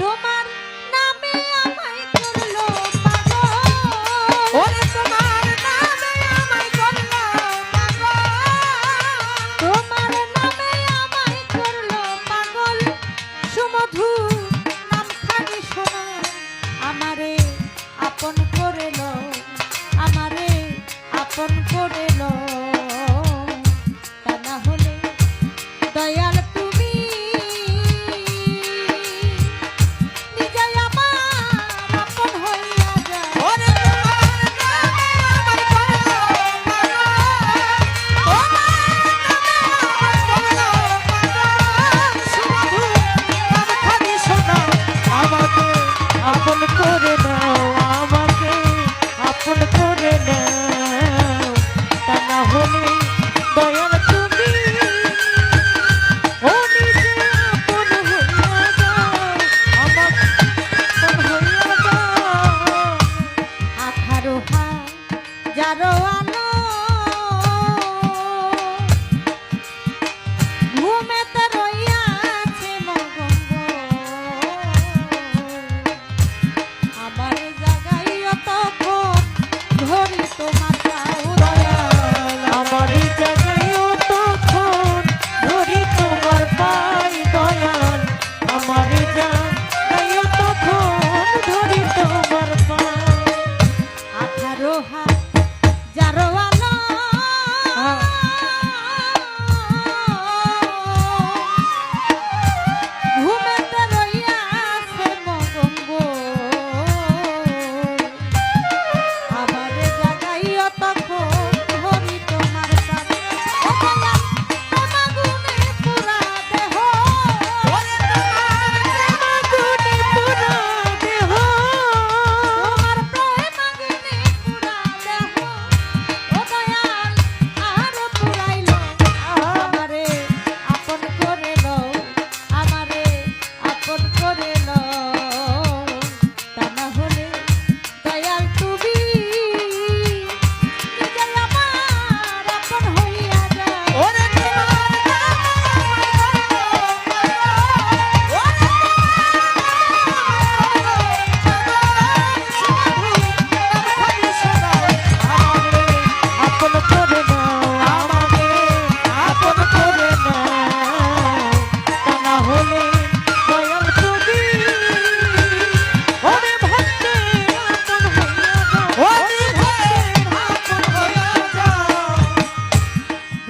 Toma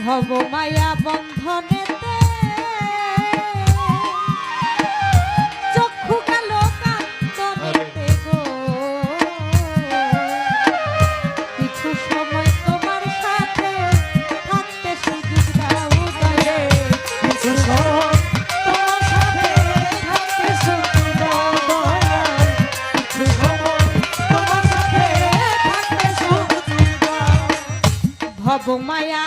ভব মায়া বন্ধনেতে। চক্ষু গেল কান্তনেতে গো। কিছু সময় তোমার সাথে থাকতে শিখিস দাও দলে কিছু সময় ভব মায়া